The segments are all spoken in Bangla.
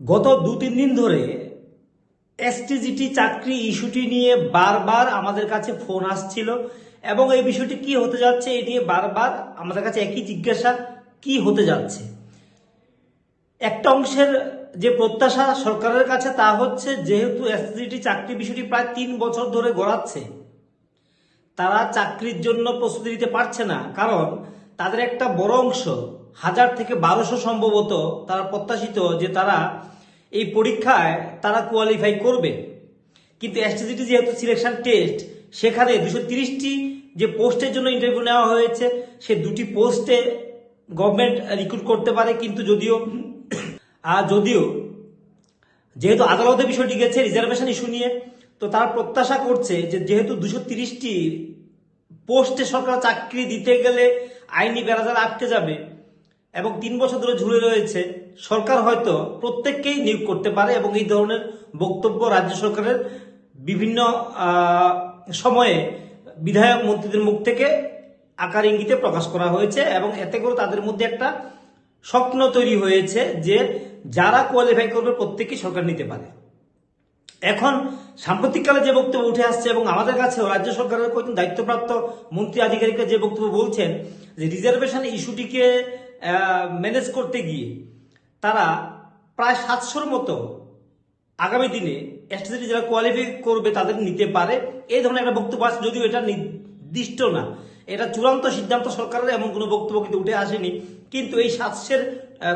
গত দু তিন দিন ধরে এসটিজিটি চাকরি ইস্যুটি নিয়ে বারবার আমাদের কাছে ফোন আসছিল এবং এই বিষয়টি কি হতে যাচ্ছে এই নিয়ে বারবার আমাদের কাছে একই জিজ্ঞাসা, কি হতে যাচ্ছে? একটা অংশের যে প্রত্যাশা সরকারের কাছে তা হচ্ছে, যেহেতু এসটিজিটি চাকরি বিষয়টি প্রায় তিন বছর ধরে গড়াচ্ছে, তারা চাকরির জন্য প্রস্তুতি নিতে পারছে না। কারণ তাদের একটা বড় অংশ হাজার থেকে বারোশো সম্ভবত তারা প্রত্যাশিত যে তারা এই পরীক্ষায় তারা কোয়ালিফাই করবে। কিন্তু এসটিজিটি যেহেতু সিলেকশন টেস্ট সেখানে দুশো তিরিশটি যে পোস্টের জন্য ইন্টারভিউ নেওয়া হয়েছে, সে দুটি পোস্টে গভর্নমেন্ট রিক্রুট করতে পারে। কিন্তু যদিও যদিও, যেহেতু আদালতে বিষয়টি গেছে রিজার্ভেশন ইস্যু নিয়ে, তো তারা প্রত্যাশা করছে যে যেহেতু দুশো তিরিশটি পোস্টে সরকার চাকরি দিতে গেলে আইনি বেড়াজাল আটকে যাবে এবং তিন বছর ধরে ঝুলে রয়েছে, সরকার হয়তো প্রত্যেককেই নিয়োগ করতে পারে এবং এই ধরনের বক্তব্য রাজ্য সরকারের বিভিন্ন সময়ে বিধায়ক মন্ত্রীদের মুখ থেকে আকার ইঙ্গিতে প্রকাশ করা হয়েছে এবং এতে করে তাদের মধ্যে একটা স্বপ্ন তৈরি হয়েছে যে যারা কোয়ালিফাই করবে প্রত্যেকেই সরকার নিতে পারে। এখন সাম্প্রতিককালে যে বক্তব্য উঠে আসছে এবং আমাদের কাছেও রাজ্য সরকারের কয়েকজন দায়িত্বপ্রাপ্ত মন্ত্রী আধিকারিকরা যে বক্তব্য বলছেন যে রিজার্ভেশন ইস্যুটিকে ম্যানেজ করতে গিয়ে তারা প্রায় সাতশোর মতো আগামী দিনে এসটিসি যারা কোয়ালিফাই করবে তাদের নিতে পারে। এই ধরনের একটা বক্তব্য আছে, যদিও এটা নির্দিষ্ট না। এটা চূড়ান্ত সিদ্ধান্ত সরকারের এমন কোনো বক্তব্য কিন্তু উঠে আসেনি। কিন্তু এই সাতশের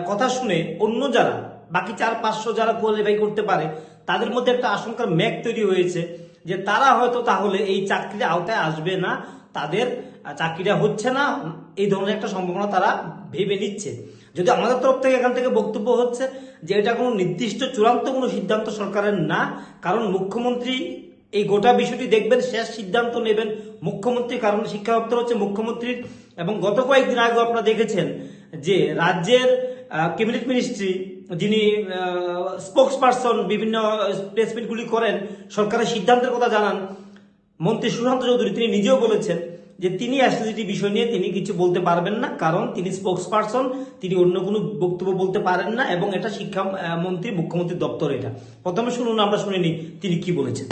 কথা শুনে অন্য যারা, বাকি চার পাঁচশো যারা কোয়ালিফাই করতে পারে, তাদের মধ্যে একটা আশঙ্কার মেঘ তৈরি হয়েছে যে তারা হয়তো তাহলে এই চাকরির আওতায় আসবে না। তাদের চাকরিটা হচ্ছে না, এই ধরনের একটা সম্ভাবনা তারা ভেবে নিচ্ছে। যদি আমাদের তরফ থেকে এখান থেকে বক্তব্য হচ্ছে যে এটা কোনো নির্দিষ্ট চূড়ান্ত কোনো সিদ্ধান্ত সরকারের না, কারণ মুখ্যমন্ত্রী এই গোটা বিষয়টি দেখবেন, শেষ সিদ্ধান্ত নেবেন মুখ্যমন্ত্রী, কারণ শিক্ষা দপ্তর হচ্ছে মুখ্যমন্ত্রীর। এবং গত কয়েকদিন আগে আপনারা দেখেছেন যে রাজ্যের ক্যাবিনেট মিনিস্ট্রি যিনি স্পোক্স পার্সন বিভিন্ন প্লেসমেন্টগুলি করেন, সরকারের সিদ্ধান্তের কথা জানান মন্ত্রী সুশান্ত চৌধুরী, তিনি নিজেও বলেছেন যে তিনি অ্যাসিডিটি বিষয় নিয়ে তিনি কিছু বলতে পারবেন না, কারণ তিনি স্পোক্স পারসন তিনি অন্য কোনো বক্তব্য বলতে পারেন না, এবং এটা শিক্ষা মন্ত্রী, মুখ্যমন্ত্রীর দপ্তর এটা। প্রথমে শুনুন, আমরা শুনিনি তিনি কি বলেছেন।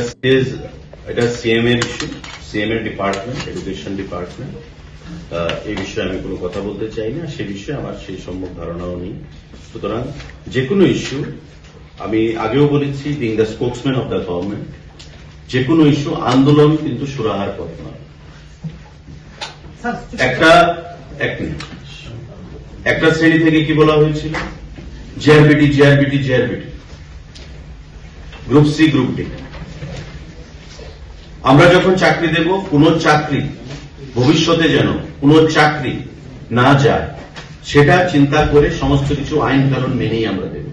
এটা সিএম এর ইস্যু সিএম এর ডিপার্টমেন্ট এডুকেশন ডিপার্টমেন্ট এই বিষয়ে আমি কোনো কথা বলতে চাই না, সে বিষয়ে আমার সেই সম্ভব ধারণাও নেই। সুতরাং যে কোনো ইস্যু আমি আগেও বলেছি being the spokesman of the government যে কোনো ইস্যু, আন্দোলন কিন্তু সুরাহার পথ নয়। একটা একটা শ্রেণি থেকে কি বলা হয়েছিল? GRBT GRBT GRBT group C group D আমরা যখন চাকরি দেব, কোন চাকরি ভবিষ্যতে যেন কোন চাকরি না যায়, সেটা চিন্তা করে সমস্ত কিছু আইন কানুন মেনেই আমরা দেব।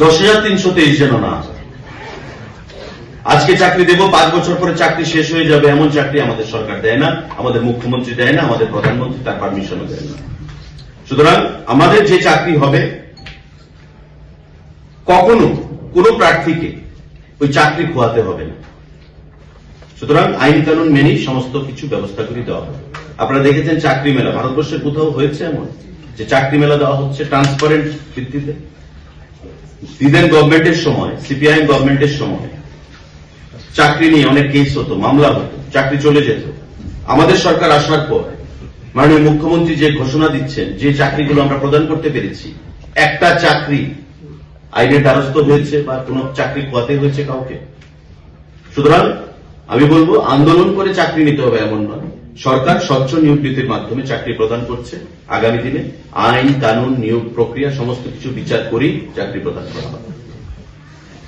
দশ হাজার তিনশো তেইশ যেন না হয়। আজকে চাকরি দেব, পাঁচ বছর পরে চাকরি শেষ হয়ে যাবে, এমন চাকরি আমাদের সরকার দেয় না, আমাদের মুখ্যমন্ত্রী দেয় না, আমাদের প্রধানমন্ত্রী তার পারমিশনও দেয় না। সুতরাং আমাদের যে চাকরি হবে, কখনো কোন প্রার্থীকে ওই চাকরি খোয়াতে হবে না। সুতরাং আইন কানুন মেনেই সমস্ত কিছু ব্যবস্থা করে দেওয়া হবে। আপনারা দেখেছেন চাকরি মেলা ভারতবর্ষে কোথাও হয়েছে এমন? যে চাকরি মেলা দেওয়া হচ্ছে ট্রান্সপারেন্ট ভিত্তিতে? দিদেন গভর্নমেন্টের সময় সিপিআইএম গভর্নমেন্টের সময় চাকরি নিয়ে অনেক কেস হতো, মামলা হতো, চাকরি চলে যেত। আমাদের সরকার আসার পর মাননীয় মুখ্যমন্ত্রী যে ঘোষণা দিচ্ছেন, যে চাকরিগুলো আমরা প্রদান করতে পেরেছি, একটা চাকরি আইনের দ্বারস্থ হয়েছে বা কোনো চাকরি খোয়াতে হয়েছে কাউকে? সুতরাং আমি বলব, আন্দোলন করে চাকরি নিতে হবে এমন নয়। সরকার স্বচ্ছ নিয়োগ নীতির মাধ্যমে চাকরি প্রদান করছে। আগামী দিনে আইন, কানুন, নিয়োগ প্রক্রিয়া, সমস্ত কিছু বিচার করেই চাকরি প্রদান করা হবে।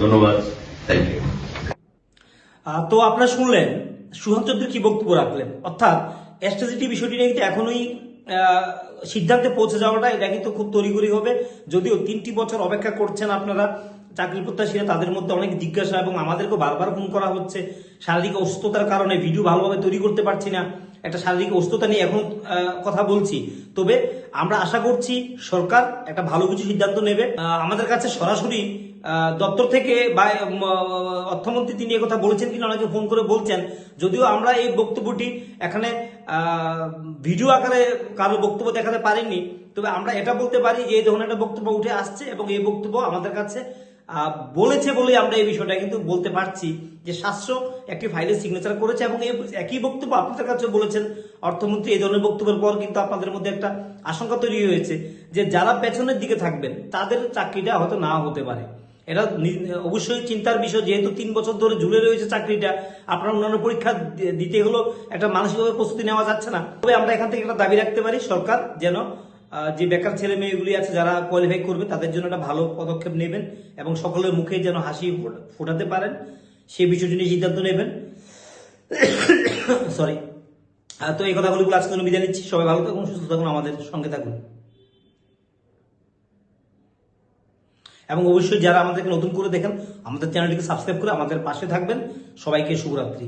ধন্যবাদ। থ্যাংক ইউ তো আপনারা শুনলেন, সুহান চৌধুরী কি বক্তব্য রাখলেন? অর্থাৎ এসটিজিটি বিষয়টি নিয়ে কিন্তু এখনোই সিদ্ধান্তে পৌঁছে যাওয়াটা, এটা কিন্তু খুব তড়িঘড়ি হবে। যদিও তিনটি বছর অপেক্ষা করছেন আপনারা চাকরি প্রত্যাশীরা, তাদের মধ্যে অনেক জিজ্ঞাসা এবং আমাদেরকেও বারবার ফোন করা হচ্ছে। শারীরিক অসুস্থতার কারণে ভিডিও ভালোভাবে তৈরি করতে পারছি না। একটা শারীরিক অসুস্থতা নিয়ে এখন কথা বলছি। তবে আমরা আশা করছি সরকার একটা ভালো কিছু সিদ্ধান্ত নেবে। আমাদের কাছে সরাসরি দপ্তর থেকে বা অর্থমন্ত্রী তিনি কথা বলেছেন কিনা অনেকে ফোন করে বলছেন। যদিও আমরা এই বক্তব্যটি এখানে ভিডিও আকারে কারও বক্তব্য দেখাতে পারিনি। তবে আমরা এটা বলতে পারি যে এই ধরনের একটা বক্তব্য উঠে আসছে এবং এই বক্তব্য আমাদের কাছে বলেছে বলে আমরা এই বিষয়টা কিন্তু বলতে পারছি যে শাস্ত্র একটি ফাইলে সিগনেচার করেছে এবং এই একই বক্তব্য আপনাদের কাছে বলেছেন। অর্থমন্ত্রী এই ধরনের বক্তব্যের পর কিন্তু আপনাদের মধ্যে একটা আশঙ্কা তৈরি হয়েছে যে যারা পেছনের দিকে থাকবেন, তাদের চাকরিটা হয়তো না হতে পারে। এটা অবশ্যই চিন্তার বিষয়, যেহেতু তিন বছর ধরে ঝুলে রয়েছে চাকরিটা, আপনার অন্যান্য পরীক্ষা দিতে হলো একটা মানসিকভাবে প্রস্তুতি নেওয়া যাচ্ছে না। তবে আমরা এখান থেকে একটা দাবি রাখতে পারি, সরকার যেন যে বেকার ছেলে মেয়েগুলি আছে যারা কোয়ালিফাই করবে, তাদের জন্য একটা ভালো পদক্ষেপ নেবেন এবং সকলের মুখে যেন হাসি ফোট- ফোটাতে পারেন। সেই বিষয়টি নিয়ে সিদ্ধান্ত নেবেন। সরি তো এই কথাগুলো আজকে বিদায় নিচ্ছি। সবাই ভালো থাকুন, সুস্থ থাকুন, আমাদের সঙ্গে থাকুন। এবং অবশ্যই যারা আমাদেরকে নতুন করে দেখেন, আমাদের চ্যানেলটিকে সাবস্ক্রাইব করে আমাদের পাশে থাকবেন। সবাইকে শুভরাত্রি।